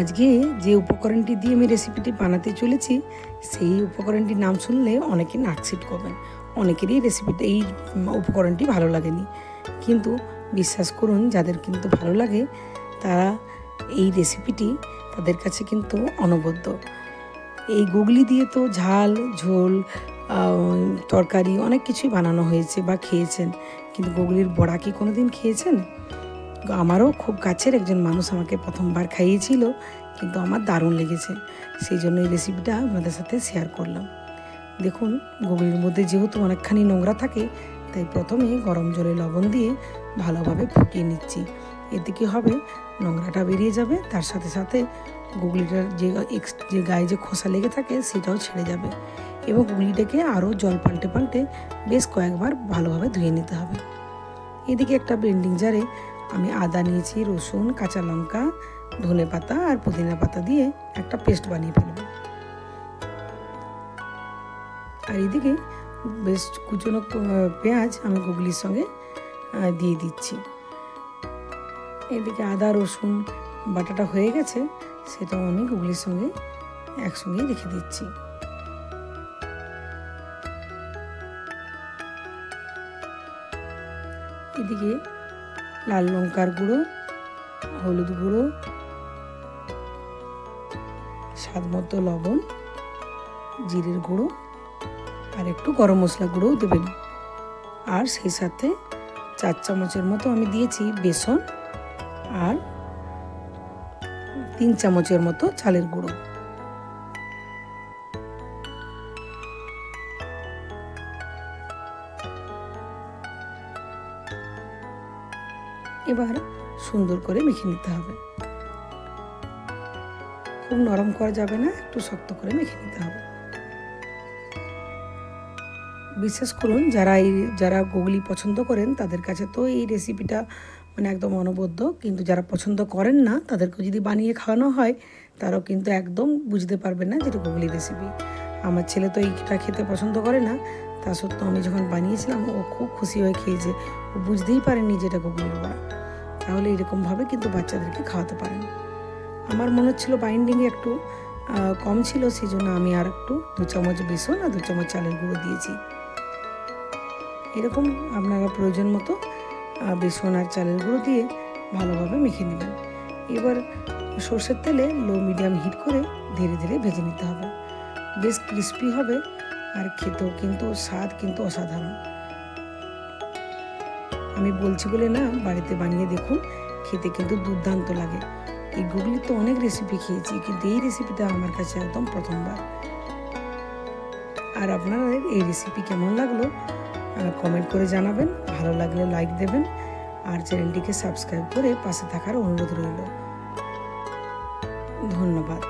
আজকে যে উপকরণটি দিয়ে আমি রেসিপিটি বানাতে চলেছি, সেই উপকরণটির নাম শুনলে অনেকে নাকসিট করবেন। অনেকেরই রেসিপিটা এই উপকরণটি ভালো লাগেনি। কিন্তু বিশ্বাস করুন, যাদের কিন্তু ভালো লাগে, তারা এই রেসিপিটি তাদের কাছে কিন্তু অনবদ্য। এই গুগলি দিয়ে তো ঝাল, ঝোল তরকারি অনেক কিছুই বানানো হয়েছে বা খেয়েছেন। কিন্তু গুগলির বড়া কি কোনো দিন খেয়েছেন? আমারও খুব কাছের একজন মানুষ আমাকে প্রথমবার খাইয়েছিল, কিন্তু আমার দারুণ লেগেছে। সেই জন্য এই রেসিপিটা আপনাদের সাথে শেয়ার করলাম। দেখুন গুগলির মধ্যে যেহেতু অনেকখানি নোংরা থাকে, তাই প্রথমে গরম জলে লবণ দিয়ে ভালোভাবে ফুটিয়ে নিচ্ছি। এতে কি হবে? নোংরাটা বেরিয়ে যাবে, তার সাথে সাথে গুগলিটার যে এক্স- যে গায়ে যে খোসা লেগে থাকে, সেটাও ছেড়ে যাবে। এবং গুগলিটাকে আরও জল পাল্টে পাল্টে বেশ কয়েকবার ভালোভাবে ধুয়ে নিতে হবে। এদিকে একটা ব্লেন্ডিং জারে আমি আদা নিয়েছি, রসুন, কাঁচা লঙ্কা, ধনে পাতা আর পুদিনা পাতা দিয়ে একটা পেস্ট বানিয়ে ফেলব। আর এদিকে বেশ কুচনো পেঁয়াজ আমি গুগলির সঙ্গে দিয়ে দিচ্ছি। এদিকে আদা, রসুন, বাটাটা হয়ে গেছে, সেটাও আমি গুগলির সঙ্গে একসঙ্গে রেখে দিচ্ছি। এদিকে লাল লঙ্কার গুঁড়ো, হলুদ গুঁড়ো, স্বাদ মতো লবণ, জিরের গুঁড়ো আর একটু গরম মশলা গুঁড়োও দেবেন। আর সেই সাথে চার চামচের মতো আমি দিয়েছি বেসন আর তিন চামচের মতো চালের গুঁড়ো। এবার সুন্দর করে মেখে নিতে হবে। খুব নরম করা যাবে না, একটু শক্ত করে মেখে নিতে হবে। বিশেষ করুন, যারা এই, যারা গুগলি পছন্দ করেন, তাদের কাছে তো এই রেসিপিটা মানে একদম অনবদ্য। কিন্তু যারা পছন্দ করেন না তাদেরকে যদি বানিয়ে খাওয়ানো হয়, তারাও কিন্তু একদম বুঝতে পারবে না যেটা গুগলি রেসিপি আমার ছেলে তো এইটা খেতে পছন্দ করে না তা সত্ত্বেও আমি যখন বানিয়েছিলাম, ও খুব খুশি হয়ে খেয়েছে। ও বুঝতেই পারেনি যেটা গুগলির বড়া। তাহলে এরকমভাবে কিন্তু বাচ্চাদেরকে খাওয়াতে পারেন। আমার মনে হচ্ছিল বাইন্ডিংয়ে একটু কম ছিল সেই জন্য আমি আর একটু দু চামচ বেসন আর দু চামচ চালের গুঁড়ো দিয়েছি। এরকম আপনারা প্রয়োজন মতো বেসন আর চালের গুঁড়ো দিয়ে ভালোভাবে মেখে নেবেন। এবার সর্ষের তেলে লো মিডিয়াম হিট করে ধীরে ধীরে ভেজে নিতে হবে। বেশ ক্রিস্পি হবে। আর খেতেও কিন্তু স্বাদ কিন্তু অসাধারণ। আমি বলছি বলে না, বাড়িতে বানিয়ে দেখুন, খেতে কিন্তু দুর্দান্ত লাগে। এই গুগলির তো অনেক রেসিপি খেয়েছি, কিন্তু এই রেসিপিটা আমার কাছে একদম প্রথমবার। আর আপনারা এই রেসিপি কেমন লাগল কমেন্ট করে জানাবেন, ভালো লাগলে লাইক দেবেন, আর চ্যানেলটিকে সাবস্ক্রাইব করে পাশে থাকার অনুরোধ রইল। ধন্যবাদ।